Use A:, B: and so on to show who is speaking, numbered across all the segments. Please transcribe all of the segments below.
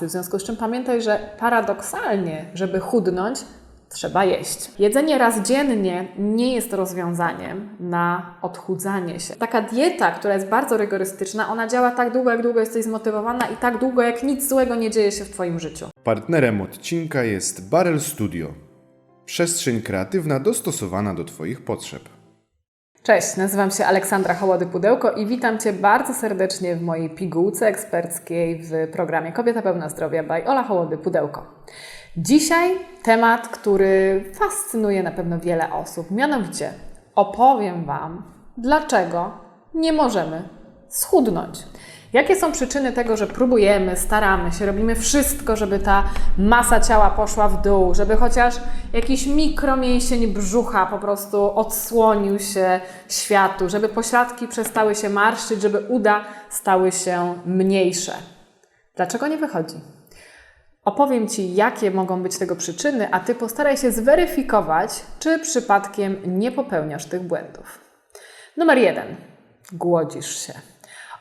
A: W związku z czym pamiętaj, że paradoksalnie, żeby chudnąć, trzeba jeść. Jedzenie raz dziennie nie jest rozwiązaniem na odchudzanie się. Taka dieta, która jest bardzo rygorystyczna, ona działa tak długo, jak długo jesteś zmotywowana i tak długo, jak nic złego nie dzieje się w Twoim życiu.
B: Partnerem odcinka jest Barrel Studio. Przestrzeń kreatywna dostosowana do Twoich potrzeb.
A: Cześć, nazywam się Aleksandra Hołody-Pudełko i witam Cię bardzo serdecznie w mojej pigułce eksperckiej w programie Kobieta Pełna Zdrowia by Ola Hołody-Pudełko. Dzisiaj temat, który fascynuje na pewno wiele osób. Mianowicie opowiem Wam, dlaczego nie możemy schudnąć. Jakie są przyczyny tego, że próbujemy, staramy się, robimy wszystko, żeby ta masa ciała poszła w dół, żeby chociaż jakiś mikromięsień brzucha po prostu odsłonił się światu, żeby pośladki przestały się marszczyć, żeby uda stały się mniejsze. Dlaczego nie wychodzi? Opowiem Ci, jakie mogą być tego przyczyny, a Ty postaraj się zweryfikować, czy przypadkiem nie popełniasz tych błędów. Numer jeden. Głodzisz się.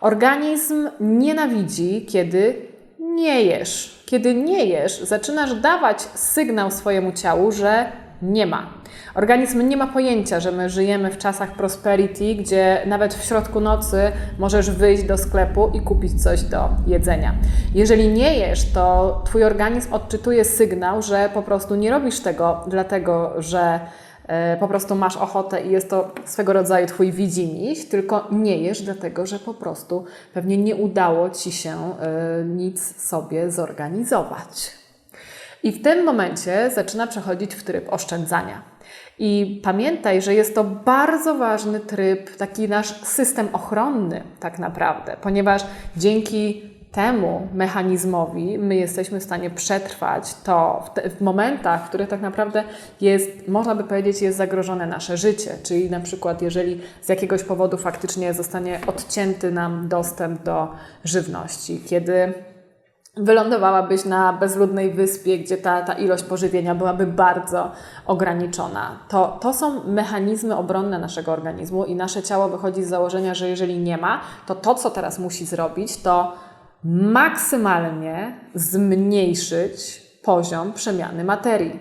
A: Organizm nienawidzi, kiedy nie jesz. Kiedy nie jesz, zaczynasz dawać sygnał swojemu ciału, że nie ma. Organizm nie ma pojęcia, że my żyjemy w czasach prosperity, gdzie nawet w środku nocy możesz wyjść do sklepu i kupić coś do jedzenia. Jeżeli nie jesz, to Twój organizm odczytuje sygnał, że po prostu nie robisz tego dlatego, że po prostu masz ochotę i jest to swego rodzaju Twój widzimisię, tylko nie jesz dlatego, że po prostu pewnie nie udało Ci się e, nic sobie zorganizować. I w tym momencie zaczyna przechodzić w tryb oszczędzania. I pamiętaj, że jest to bardzo ważny tryb, taki nasz system ochronny, tak naprawdę, ponieważ dzięki temu mechanizmowi my jesteśmy w stanie przetrwać to w, te, w, momentach, w których tak naprawdę jest, można by powiedzieć, jest zagrożone nasze życie. Czyli na przykład, jeżeli z jakiegoś powodu faktycznie zostanie odcięty nam dostęp do żywności, kiedy wylądowałabyś na bezludnej wyspie, gdzie ta, ta ilość pożywienia byłaby bardzo ograniczona. To, to są mechanizmy obronne naszego organizmu i nasze ciało wychodzi z założenia, że jeżeli nie ma, to to, co teraz musi zrobić, to maksymalnie zmniejszyć poziom przemiany materii.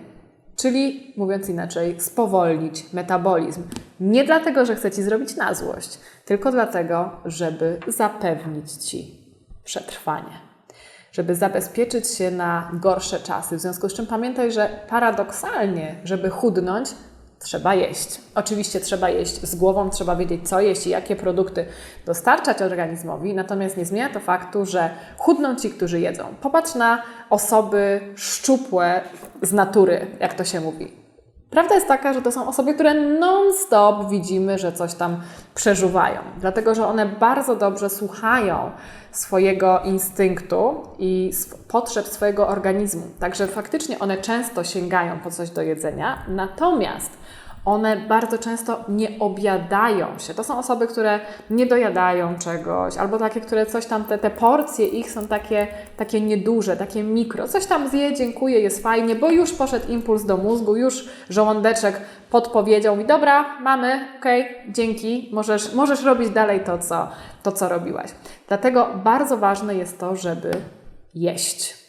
A: Czyli, mówiąc inaczej, spowolnić metabolizm. Nie dlatego, że chce Ci zrobić na złość, tylko dlatego, żeby zapewnić Ci przetrwanie żeby zabezpieczyć się na gorsze czasy. W związku z czym pamiętaj, że paradoksalnie, żeby chudnąć, trzeba jeść. Oczywiście trzeba jeść z głową, trzeba wiedzieć, co jeść i jakie produkty dostarczać organizmowi, natomiast nie zmienia to faktu, że chudną ci, którzy jedzą. Popatrz na osoby szczupłe z natury, jak to się mówi. Prawda jest taka, że to są osoby, które non-stop widzimy, że coś tam przeżuwają, dlatego że one bardzo dobrze słuchają swojego instynktu i potrzeb swojego organizmu. Także faktycznie one często sięgają po coś do jedzenia, natomiast one bardzo często nie obiadają się. To są osoby, które nie dojadają czegoś, albo takie, które coś tam, te, te porcje ich są takie, takie nieduże, takie mikro. Coś tam zje, dziękuję, jest fajnie, bo już poszedł impuls do mózgu, już żołądeczek podpowiedział mi, dobra, mamy, okej, okay, dzięki, możesz, możesz robić dalej to co, to, co robiłaś. Dlatego bardzo ważne jest to, żeby jeść.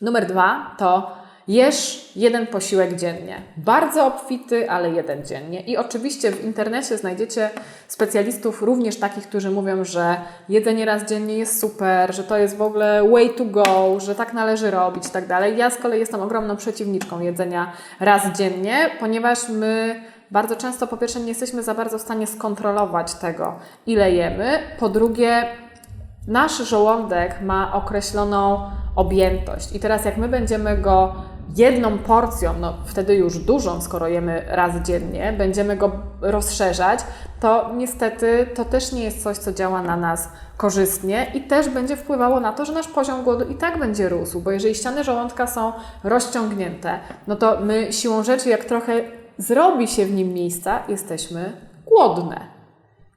A: Numer dwa to Jesz jeden posiłek dziennie. Bardzo obfity, ale jeden dziennie. I oczywiście w internecie znajdziecie specjalistów, również takich, którzy mówią, że jedzenie raz dziennie jest super, że to jest w ogóle way to go, że tak należy robić i tak dalej. Ja z kolei jestem ogromną przeciwniczką jedzenia raz dziennie, ponieważ my bardzo często po pierwsze nie jesteśmy za bardzo w stanie skontrolować tego, ile jemy. Po drugie, nasz żołądek ma określoną objętość. I teraz jak my będziemy go jedną porcją, no wtedy już dużą, skoro jemy raz dziennie, będziemy go rozszerzać, to niestety to też nie jest coś, co działa na nas korzystnie i też będzie wpływało na to, że nasz poziom głodu i tak będzie rósł, bo jeżeli ściany żołądka są rozciągnięte, no to my siłą rzeczy, jak trochę zrobi się w nim miejsca, jesteśmy głodne.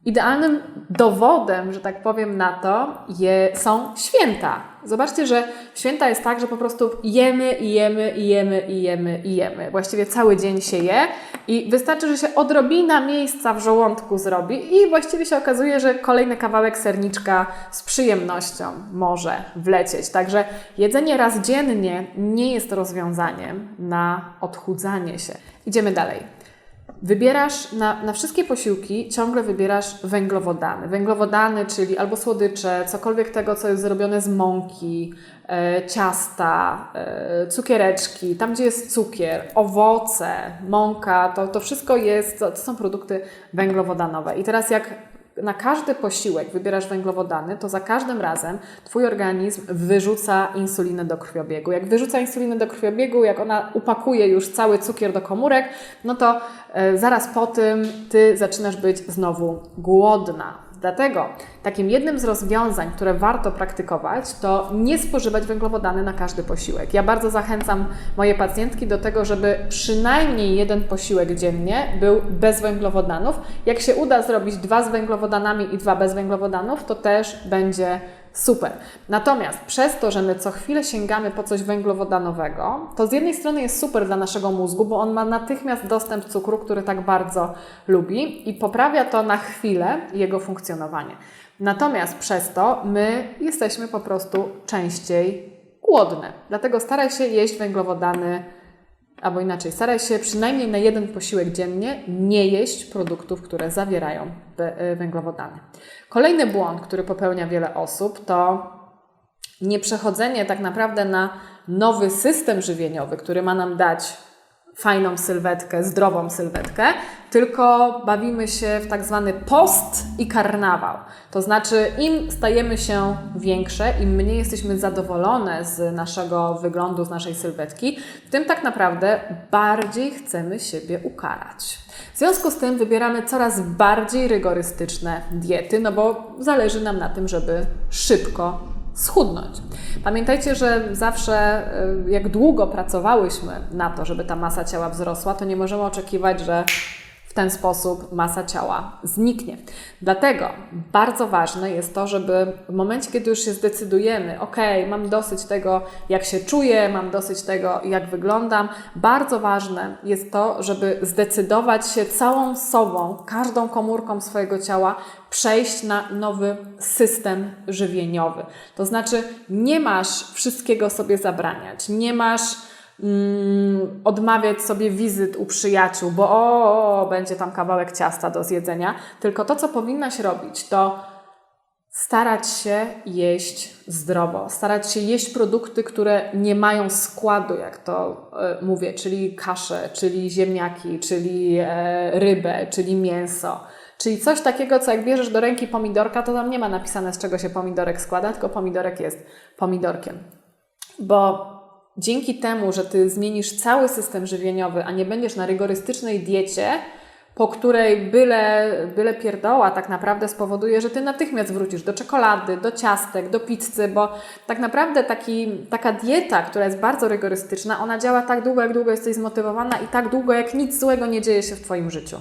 A: Idealnym dowodem, że tak powiem, na to je, są święta. Zobaczcie, że święta jest tak, że po prostu jemy i jemy i jemy i jemy i jemy. Właściwie cały dzień się je i wystarczy, że się odrobina miejsca w żołądku zrobi i właściwie się okazuje, że kolejny kawałek serniczka z przyjemnością może wlecieć. Także jedzenie raz dziennie nie jest rozwiązaniem na odchudzanie się. Idziemy dalej. Wybierasz na, na wszystkie posiłki, ciągle wybierasz węglowodany. Węglowodany, czyli albo słodycze, cokolwiek tego, co jest zrobione z mąki, e, ciasta, e, cukiereczki, tam gdzie jest cukier, owoce, mąka, to, to wszystko jest, to, to są produkty węglowodanowe. I teraz jak na każdy posiłek wybierasz węglowodany, to za każdym razem Twój organizm wyrzuca insulinę do krwiobiegu. Jak wyrzuca insulinę do krwiobiegu, jak ona upakuje już cały cukier do komórek, no to e, zaraz po tym Ty zaczynasz być znowu głodna. Dlatego takim jednym z rozwiązań, które warto praktykować, to nie spożywać węglowodany na każdy posiłek. Ja bardzo zachęcam moje pacjentki do tego, żeby przynajmniej jeden posiłek dziennie był bez węglowodanów. Jak się uda zrobić dwa z węglowodanami i dwa bez węglowodanów, to też będzie Super. Natomiast przez to, że my co chwilę sięgamy po coś węglowodanowego, to z jednej strony jest super dla naszego mózgu, bo on ma natychmiast dostęp cukru, który tak bardzo lubi i poprawia to na chwilę jego funkcjonowanie. Natomiast przez to my jesteśmy po prostu częściej głodne. Dlatego staraj się jeść węglowodany albo inaczej, staraj się przynajmniej na jeden posiłek dziennie nie jeść produktów, które zawierają e, węglowodany. Kolejny błąd, który popełnia wiele osób, to nieprzechodzenie tak naprawdę na nowy system żywieniowy, który ma nam dać fajną sylwetkę, zdrową sylwetkę, tylko bawimy się w tak zwany post i karnawał. To znaczy, im stajemy się większe, im mniej jesteśmy zadowolone z naszego wyglądu, z naszej sylwetki, tym tak naprawdę bardziej chcemy siebie ukarać. W związku z tym wybieramy coraz bardziej rygorystyczne diety, no bo zależy nam na tym, żeby szybko schudnąć. Pamiętajcie, że zawsze y, jak długo pracowałyśmy na to, żeby ta masa ciała wzrosła, to nie możemy oczekiwać, że ten sposób masa ciała zniknie. Dlatego bardzo ważne jest to, żeby w momencie, kiedy już się zdecydujemy, ok, mam dosyć tego, jak się czuję, mam dosyć tego, jak wyglądam, bardzo ważne jest to, żeby zdecydować się całą sobą, każdą komórką swojego ciała przejść na nowy system żywieniowy. To znaczy, nie masz wszystkiego sobie zabraniać, nie masz mm, odmawiać sobie wizyt u przyjaciół, bo o, będzie tam kawałek ciasta do zjedzenia. Tylko to, co powinnaś robić, to starać się jeść zdrowo, starać się jeść produkty, które nie mają składu, jak to e, mówię, czyli kasze, czyli ziemniaki, czyli e, rybę, czyli mięso. Czyli coś takiego, co jak bierzesz do ręki pomidorka, to tam nie ma napisane, z czego się pomidorek składa, tylko pomidorek jest pomidorkiem. Bo dzięki temu, że ty zmienisz cały system żywieniowy, a nie będziesz na rygorystycznej diecie, po której byle, byle pierdoła tak naprawdę spowoduje, że ty natychmiast wrócisz do czekolady, do ciastek, do pizzy, bo tak naprawdę taki, taka dieta, która jest bardzo rygorystyczna, ona działa tak długo, jak długo jesteś zmotywowana i tak długo, jak nic złego nie dzieje się w Twoim życiu.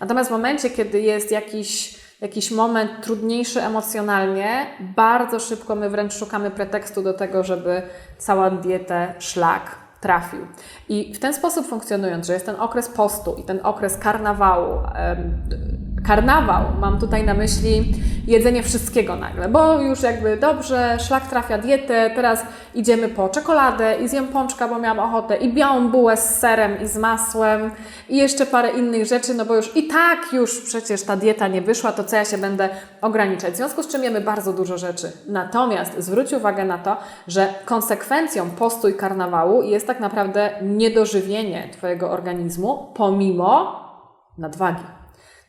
A: Natomiast w momencie, kiedy jest jakiś jakiś moment trudniejszy emocjonalnie, bardzo szybko my wręcz szukamy pretekstu do tego, żeby całą dietę szlak trafił. I w ten sposób funkcjonując, że jest ten okres postu i ten okres karnawału, karnawał, mam tutaj na myśli jedzenie wszystkiego nagle, bo już jakby dobrze, szlak trafia dietę, teraz idziemy po czekoladę i zjem pączka, bo miałam ochotę i białą bułę z serem i z masłem i jeszcze parę innych rzeczy, no bo już i tak już przecież ta dieta nie wyszła, to co ja się będę ograniczać. W związku z czym jemy bardzo dużo rzeczy. Natomiast zwróć uwagę na to, że konsekwencją postu i karnawału jest tak naprawdę niedożywienie Twojego organizmu pomimo nadwagi.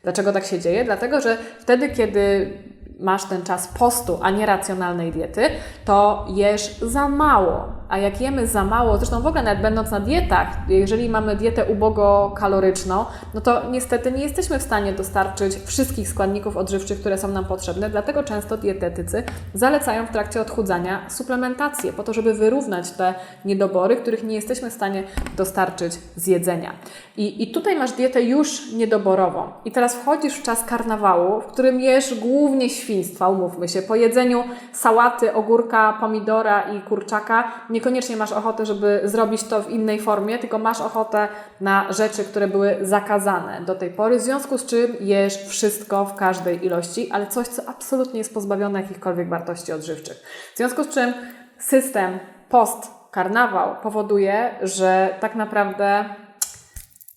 A: Dlaczego tak się dzieje? Dlatego, że wtedy, kiedy masz ten czas postu, a nie racjonalnej diety, to jesz za mało a jak jemy za mało, zresztą w ogóle nawet będąc na dietach, jeżeli mamy dietę ubogo-kaloryczną, no to niestety nie jesteśmy w stanie dostarczyć wszystkich składników odżywczych, które są nam potrzebne, dlatego często dietetycy zalecają w trakcie odchudzania suplementację, po to, żeby wyrównać te niedobory, których nie jesteśmy w stanie dostarczyć z jedzenia. I, I tutaj masz dietę już niedoborową. I teraz wchodzisz w czas karnawału, w którym jesz głównie świństwa, umówmy się. Po jedzeniu sałaty, ogórka, pomidora i kurczaka niekoniecznie masz ochotę, żeby zrobić to w innej formie, tylko masz ochotę na rzeczy, które były zakazane do tej pory, w związku z czym jesz wszystko w każdej ilości, ale coś, co absolutnie jest pozbawione jakichkolwiek wartości odżywczych. W związku z czym system post karnawał powoduje, że tak naprawdę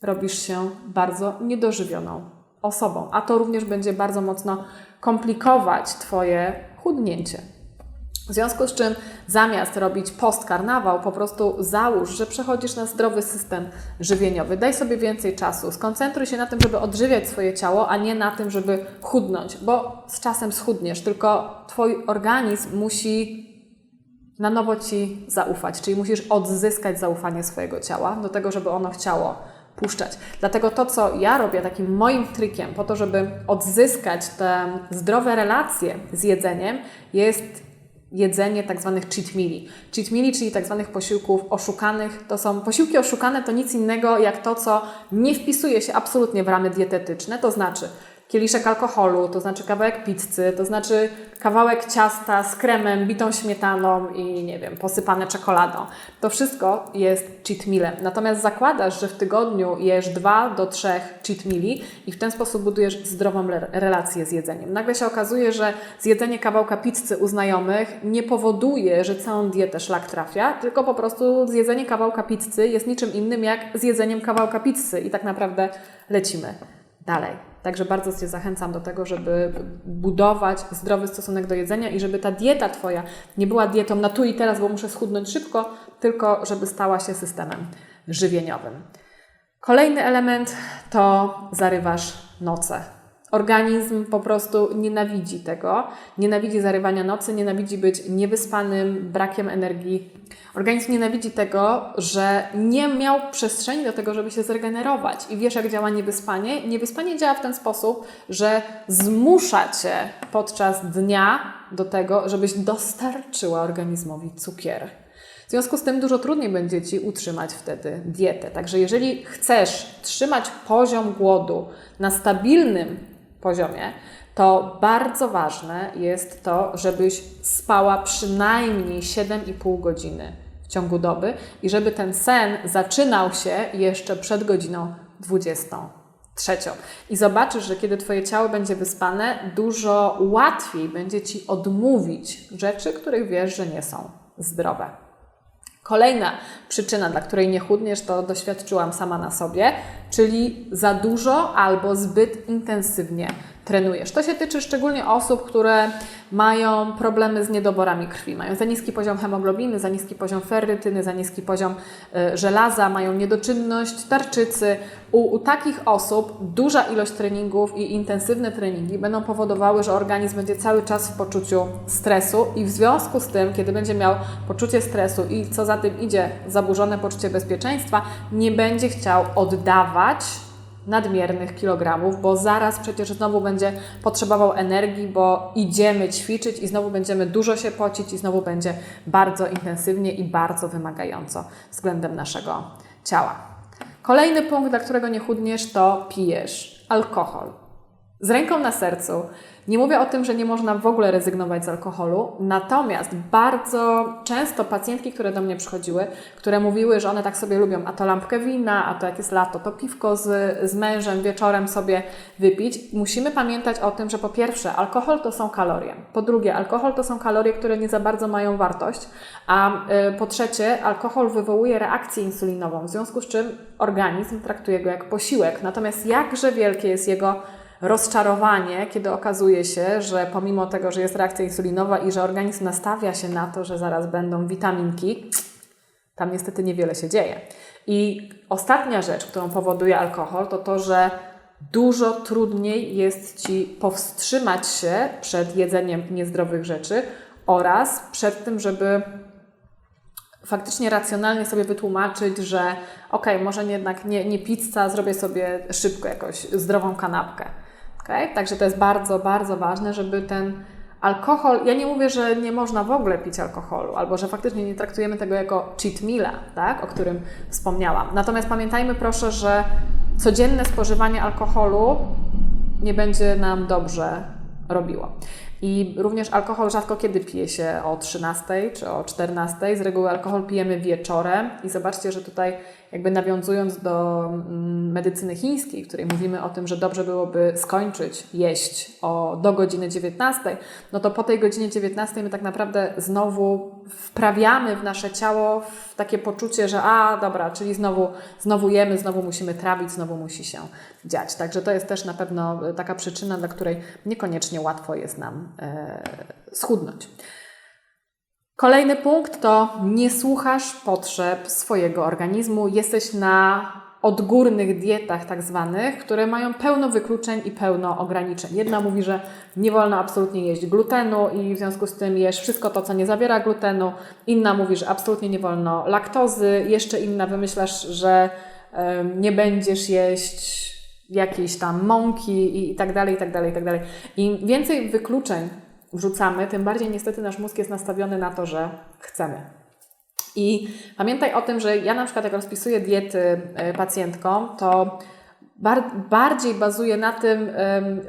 A: robisz się bardzo niedożywioną osobą, a to również będzie bardzo mocno komplikować Twoje chudnięcie. W związku z czym zamiast robić post-karnawał, po prostu załóż, że przechodzisz na zdrowy system żywieniowy. Daj sobie więcej czasu. Skoncentruj się na tym, żeby odżywiać swoje ciało, a nie na tym, żeby chudnąć, bo z czasem schudniesz, tylko Twój organizm musi na nowo Ci zaufać, czyli musisz odzyskać zaufanie swojego ciała do tego, żeby ono chciało puszczać. Dlatego to, co ja robię takim moim trikiem po to, żeby odzyskać te zdrowe relacje z jedzeniem, jest jedzenie tak zwanych cheat meali. Cheat meali, czyli tak zwanych posiłków oszukanych. To są posiłki oszukane, to nic innego jak to, co nie wpisuje się absolutnie w ramy dietetyczne, to znaczy kieliszek alkoholu, to znaczy kawałek pizzy, to znaczy kawałek ciasta z kremem, bitą śmietaną i nie wiem, posypane czekoladą. To wszystko jest cheat mealem. Natomiast zakładasz, że w tygodniu jesz dwa do trzech cheat meali i w ten sposób budujesz zdrową relację z jedzeniem. Nagle się okazuje, że zjedzenie kawałka pizzy u znajomych nie powoduje, że całą dietę szlak trafia, tylko po prostu zjedzenie kawałka pizzy jest niczym innym jak zjedzeniem kawałka pizzy i tak naprawdę lecimy dalej. Także bardzo Cię zachęcam do tego, żeby budować zdrowy stosunek do jedzenia i żeby ta dieta Twoja nie była dietą na tu i teraz, bo muszę schudnąć szybko, tylko żeby stała się systemem żywieniowym. Kolejny element to zarywasz noce. Organizm po prostu nienawidzi tego, nienawidzi zarywania nocy, nienawidzi być niewyspanym, brakiem energii. Organizm nienawidzi tego, że nie miał przestrzeni do tego, żeby się zregenerować. I wiesz, jak działa niewyspanie? Niewyspanie działa w ten sposób, że zmusza cię podczas dnia do tego, żebyś dostarczyła organizmowi cukier. W związku z tym dużo trudniej będzie Ci utrzymać wtedy dietę. Także jeżeli chcesz trzymać poziom głodu na stabilnym poziomie, to bardzo ważne jest to, żebyś spała przynajmniej 7,5 godziny w ciągu doby i żeby ten sen zaczynał się jeszcze przed godziną 23. I zobaczysz, że kiedy Twoje ciało będzie wyspane, dużo łatwiej będzie Ci odmówić rzeczy, których wiesz, że nie są zdrowe. Kolejna przyczyna, dla której nie chudniesz, to doświadczyłam sama na sobie, czyli za dużo albo zbyt intensywnie trenujesz. To się tyczy szczególnie osób, które mają problemy z niedoborami krwi, mają za niski poziom hemoglobiny, za niski poziom ferrytyny, za niski poziom y, żelaza, mają niedoczynność tarczycy. U, u takich osób duża ilość treningów i intensywne treningi będą powodowały, że organizm będzie cały czas w poczuciu stresu i w związku z tym, kiedy będzie miał poczucie stresu i co za tym idzie, zaburzone poczucie bezpieczeństwa, nie będzie chciał oddawać nadmiernych kilogramów, bo zaraz przecież znowu będzie potrzebował energii, bo idziemy ćwiczyć i znowu będziemy dużo się pocić i znowu będzie bardzo intensywnie i bardzo wymagająco względem naszego ciała. Kolejny punkt, dla którego nie chudniesz, to pijesz alkohol. Z ręką na sercu nie mówię o tym, że nie można w ogóle rezygnować z alkoholu, natomiast bardzo często pacjentki, które do mnie przychodziły, które mówiły, że one tak sobie lubią, a to lampkę wina, a to jak jest lato, to piwko z, z mężem wieczorem sobie wypić, musimy pamiętać o tym, że po pierwsze, alkohol to są kalorie. Po drugie, alkohol to są kalorie, które nie za bardzo mają wartość, a y, po trzecie, alkohol wywołuje reakcję insulinową, w związku z czym organizm traktuje go jak posiłek. Natomiast jakże wielkie jest jego rozczarowanie, kiedy okazuje się, że pomimo tego, że jest reakcja insulinowa i że organizm nastawia się na to, że zaraz będą witaminki, tam niestety niewiele się dzieje. I ostatnia rzecz, którą powoduje alkohol, to to, że dużo trudniej jest Ci powstrzymać się przed jedzeniem niezdrowych rzeczy oraz przed tym, żeby faktycznie racjonalnie sobie wytłumaczyć, że ok, może jednak nie, nie pizza, zrobię sobie szybko jakoś zdrową kanapkę. Okay? Także to jest bardzo, bardzo ważne, żeby ten alkohol, ja nie mówię, że nie można w ogóle pić alkoholu, albo że faktycznie nie traktujemy tego jako cheat meala, tak? o którym wspomniałam. Natomiast pamiętajmy proszę, że codzienne spożywanie alkoholu nie będzie nam dobrze robiło. I również alkohol rzadko kiedy pije się o 13 czy o 14. Z reguły alkohol pijemy wieczorem i zobaczcie, że tutaj jakby nawiązując do mm, medycyny chińskiej, w której mówimy o tym, że dobrze byłoby skończyć jeść o, do godziny 19, no to po tej godzinie 19 my tak naprawdę znowu wprawiamy w nasze ciało w takie poczucie, że a dobra, czyli znowu, znowu jemy, znowu musimy trawić, znowu musi się dziać. Także to jest też na pewno taka przyczyna, dla której niekoniecznie łatwo jest nam e, schudnąć. Kolejny punkt to nie słuchasz potrzeb swojego organizmu. Jesteś na odgórnych dietach tak zwanych, które mają pełno wykluczeń i pełno ograniczeń. Jedna mówi, że nie wolno absolutnie jeść glutenu i w związku z tym jesz wszystko to, co nie zawiera glutenu. Inna mówi, że absolutnie nie wolno laktozy. Jeszcze inna wymyślasz, że nie będziesz jeść jakiejś tam mąki i tak dalej, i tak dalej, i tak dalej. Im więcej wykluczeń wrzucamy, tym bardziej niestety nasz mózg jest nastawiony na to, że chcemy. I pamiętaj o tym, że ja na przykład jak rozpisuję diety e, pacjentkom, to bardziej bazuje na tym,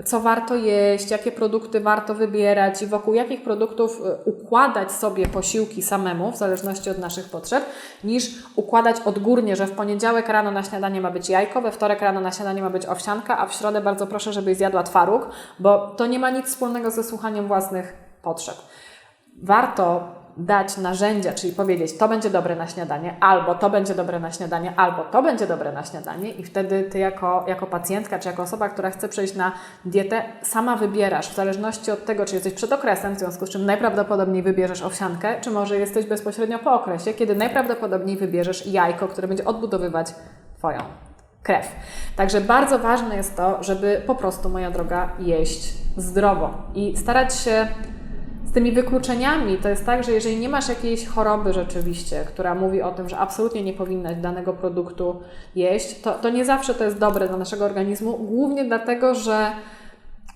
A: co warto jeść, jakie produkty warto wybierać i wokół jakich produktów e, układać sobie posiłki samemu, w zależności od naszych potrzeb, niż układać odgórnie, że w poniedziałek rano na śniadanie ma być jajko, we wtorek rano na śniadanie ma być owsianka, a w środę bardzo proszę, żebyś zjadła twaróg, bo to nie ma nic wspólnego ze słuchaniem własnych potrzeb. Warto dać narzędzia, czyli powiedzieć, to będzie dobre na śniadanie, albo to będzie dobre na śniadanie, albo to będzie dobre na śniadanie, i wtedy ty jako, jako pacjentka, czy jako osoba, która chce przejść na dietę, sama wybierasz, w zależności od tego, czy jesteś przed okresem, w związku z czym najprawdopodobniej wybierzesz owsiankę, czy może jesteś bezpośrednio po okresie, kiedy najprawdopodobniej wybierzesz jajko, które będzie odbudowywać Twoją krew. Także bardzo ważne jest to, żeby po prostu, moja droga, jeść zdrowo i starać się tymi wykluczeniami to jest tak, że jeżeli nie masz jakiejś choroby rzeczywiście, która mówi o tym, że absolutnie nie powinnaś danego produktu jeść, to, to nie zawsze to jest dobre dla naszego organizmu, głównie dlatego, że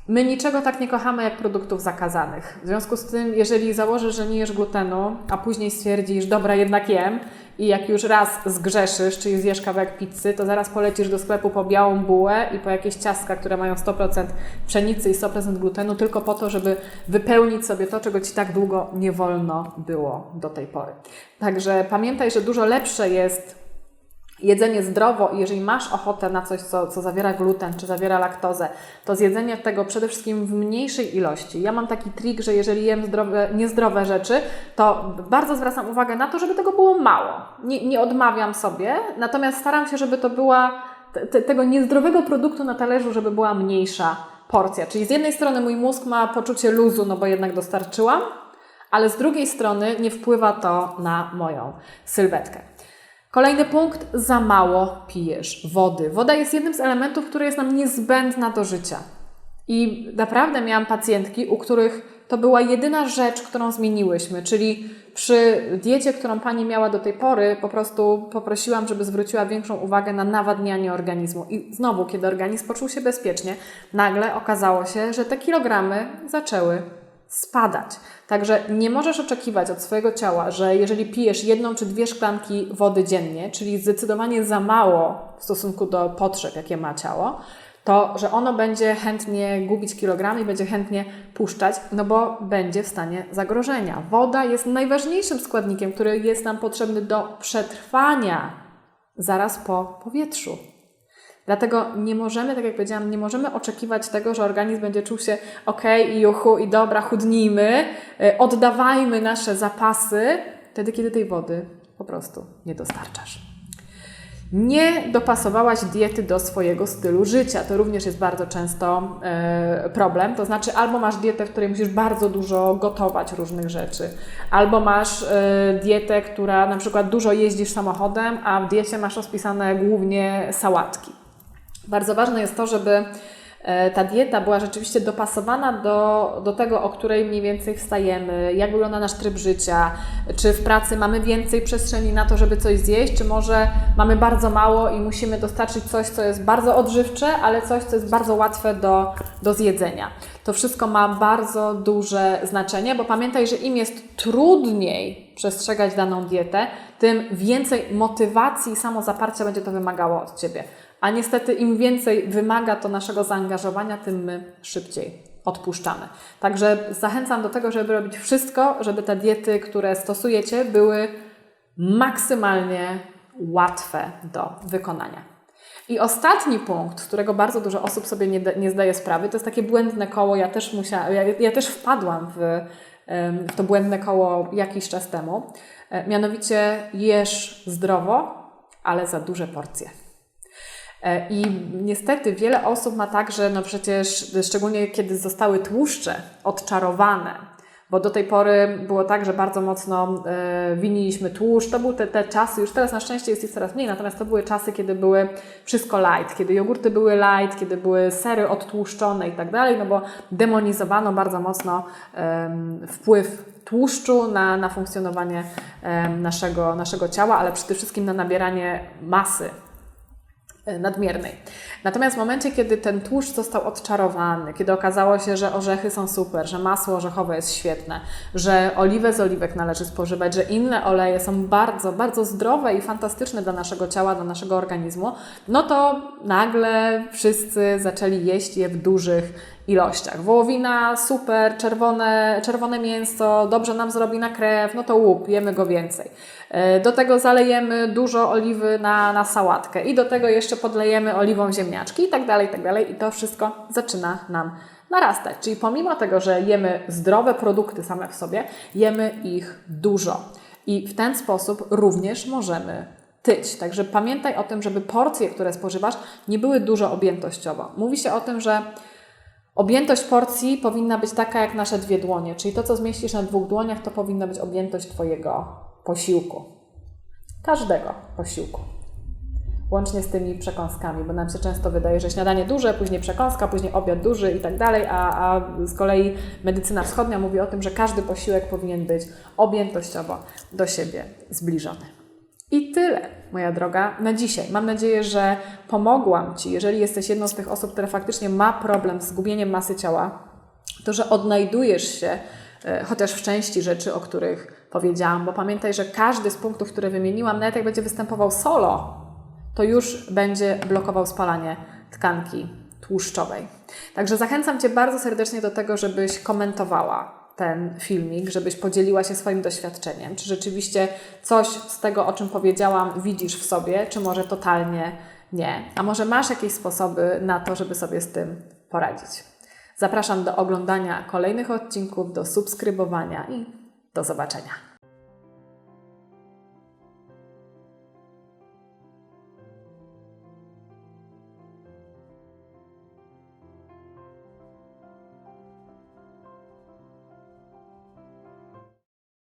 A: My niczego tak nie kochamy jak produktów zakazanych. W związku z tym, jeżeli założysz, że nie jesz glutenu, a później stwierdzisz, dobra, jednak jem, i jak już raz zgrzeszysz, czyli zjesz kawałek pizzy, to zaraz polecisz do sklepu po białą bułę i po jakieś ciastka, które mają 100% pszenicy i 100% glutenu, tylko po to, żeby wypełnić sobie to, czego Ci tak długo nie wolno było do tej pory. Także pamiętaj, że dużo lepsze jest jedzenie zdrowo i jeżeli masz ochotę na coś, co, co zawiera gluten czy zawiera laktozę, to zjedzenie tego przede wszystkim w mniejszej ilości. Ja mam taki trik, że jeżeli jem zdrowe, niezdrowe rzeczy, to bardzo zwracam uwagę na to, żeby tego było mało. Nie, nie odmawiam sobie, natomiast staram się, żeby to była te, tego niezdrowego produktu na talerzu, żeby była mniejsza porcja. Czyli z jednej strony mój mózg ma poczucie luzu, no bo jednak dostarczyłam, ale z drugiej strony nie wpływa to na moją sylwetkę. Kolejny punkt, za mało pijesz wody. Woda jest jednym z elementów, który jest nam niezbędna do życia. I naprawdę miałam pacjentki, u których to była jedyna rzecz, którą zmieniłyśmy, czyli przy diecie, którą pani miała do tej pory, po prostu poprosiłam, żeby zwróciła większą uwagę na nawadnianie organizmu. I znowu, kiedy organizm poczuł się bezpiecznie, nagle okazało się, że te kilogramy zaczęły spadać. Także nie możesz oczekiwać od swojego ciała, że jeżeli pijesz jedną czy dwie szklanki wody dziennie, czyli zdecydowanie za mało w stosunku do potrzeb, jakie ma ciało, to że ono będzie chętnie gubić kilogramy i będzie chętnie puszczać, no bo będzie w stanie zagrożenia. Woda jest najważniejszym składnikiem, który jest nam potrzebny do przetrwania zaraz po powietrzu. Dlatego nie możemy, tak jak powiedziałam, nie możemy oczekiwać tego, że organizm będzie czuł się ok, i juchu, i dobra, chudnijmy, y, oddawajmy nasze zapasy, wtedy, kiedy tej wody po prostu nie dostarczasz. Nie dopasowałaś diety do swojego stylu życia. To również jest bardzo często e, problem. To znaczy, albo masz dietę, w której musisz bardzo dużo gotować różnych rzeczy, albo masz e, dietę, która na przykład dużo jeździsz samochodem, a w diecie masz rozpisane głównie sałatki. Bardzo ważne jest to, żeby e, ta dieta była rzeczywiście dopasowana do, do tego, o której mniej więcej wstajemy, jak wygląda nasz tryb życia, czy w pracy mamy więcej przestrzeni na to, żeby coś zjeść, czy może mamy bardzo mało i musimy dostarczyć coś, co jest bardzo odżywcze, ale coś, co jest bardzo łatwe do, do zjedzenia. To wszystko ma bardzo duże znaczenie, bo pamiętaj, że im jest trudniej przestrzegać daną dietę, tym więcej motywacji i samozaparcia będzie to wymagało od Ciebie. A niestety im więcej wymaga to naszego zaangażowania, tym my szybciej odpuszczamy. Także zachęcam do tego, żeby robić wszystko, żeby te diety, które stosujecie, były maksymalnie łatwe do wykonania. I ostatni punkt, z którego bardzo dużo osób sobie nie, nie zdaje sprawy, to jest takie błędne koło. Ja też musiałam, ja, ja też wpadłam w, w to błędne koło jakiś czas temu. E, Mianowicie jesz zdrowo, ale za duże porcje. E, I niestety wiele osób ma tak, że no przecież, szczególnie kiedy zostały tłuszcze odczarowane, bo do tej pory było tak, że bardzo mocno e, winiliśmy tłuszcz. To były te, te czasy, już teraz na szczęście jest ich coraz mniej, natomiast to były czasy, kiedy były wszystko light, kiedy jogurty były light, kiedy były sery odtłuszczone i tak dalej, no bo demonizowano bardzo mocno wpływ tłuszczu na, na funkcjonowanie naszego, naszego ciała, ale przede wszystkim na nabieranie masy nadmiernej. Natomiast w momencie, kiedy ten tłuszcz został odczarowany, kiedy okazało się, że orzechy są super, że masło orzechowe jest świetne, że oliwę z oliwek należy spożywać, że inne oleje są bardzo, bardzo zdrowe i fantastyczne dla naszego ciała, dla naszego organizmu, no to nagle wszyscy zaczęli jeść je w dużych ilościach. Wołowina, super, czerwone, czerwone mięso, dobrze nam zrobi na krew, no to łup, jemy go więcej. E, Do tego zalejemy dużo oliwy na, na sałatkę i do tego jeszcze podlejemy oliwą ziemniaczki i tak dalej, i tak dalej. I to wszystko zaczyna nam narastać. Czyli pomimo tego, że jemy zdrowe produkty same w sobie, jemy ich dużo. I w ten sposób również możemy tyć. Także pamiętaj o tym, żeby porcje, które spożywasz, nie były dużo objętościowo. Mówi się o tym, że Objętość porcji powinna być taka jak nasze dwie dłonie, czyli to, co zmieścisz na dwóch dłoniach, to powinna być objętość Twojego posiłku. Każdego posiłku. Łącznie z tymi przekąskami, bo nam się często wydaje, że śniadanie duże, później przekąska, później obiad duży i tak dalej, a, z kolei medycyna wschodnia mówi o tym, że każdy posiłek powinien być objętościowo do siebie zbliżony. I tyle, moja droga, na dzisiaj. Mam nadzieję, że pomogłam Ci, jeżeli jesteś jedną z tych osób, która faktycznie ma problem z zgubieniem masy ciała, to że odnajdujesz się e, chociaż w części rzeczy, o których powiedziałam, bo pamiętaj, że każdy z punktów, które wymieniłam, nawet jak będzie występował solo, to już będzie blokował spalanie tkanki tłuszczowej. Także zachęcam Cię bardzo serdecznie do tego, żebyś komentowała ten filmik, żebyś podzieliła się swoim doświadczeniem. Czy rzeczywiście coś z tego, o czym powiedziałam, widzisz w sobie, czy może totalnie nie? A może masz jakieś sposoby na to, żeby sobie z tym poradzić? Zapraszam do oglądania kolejnych odcinków, do subskrybowania i do zobaczenia.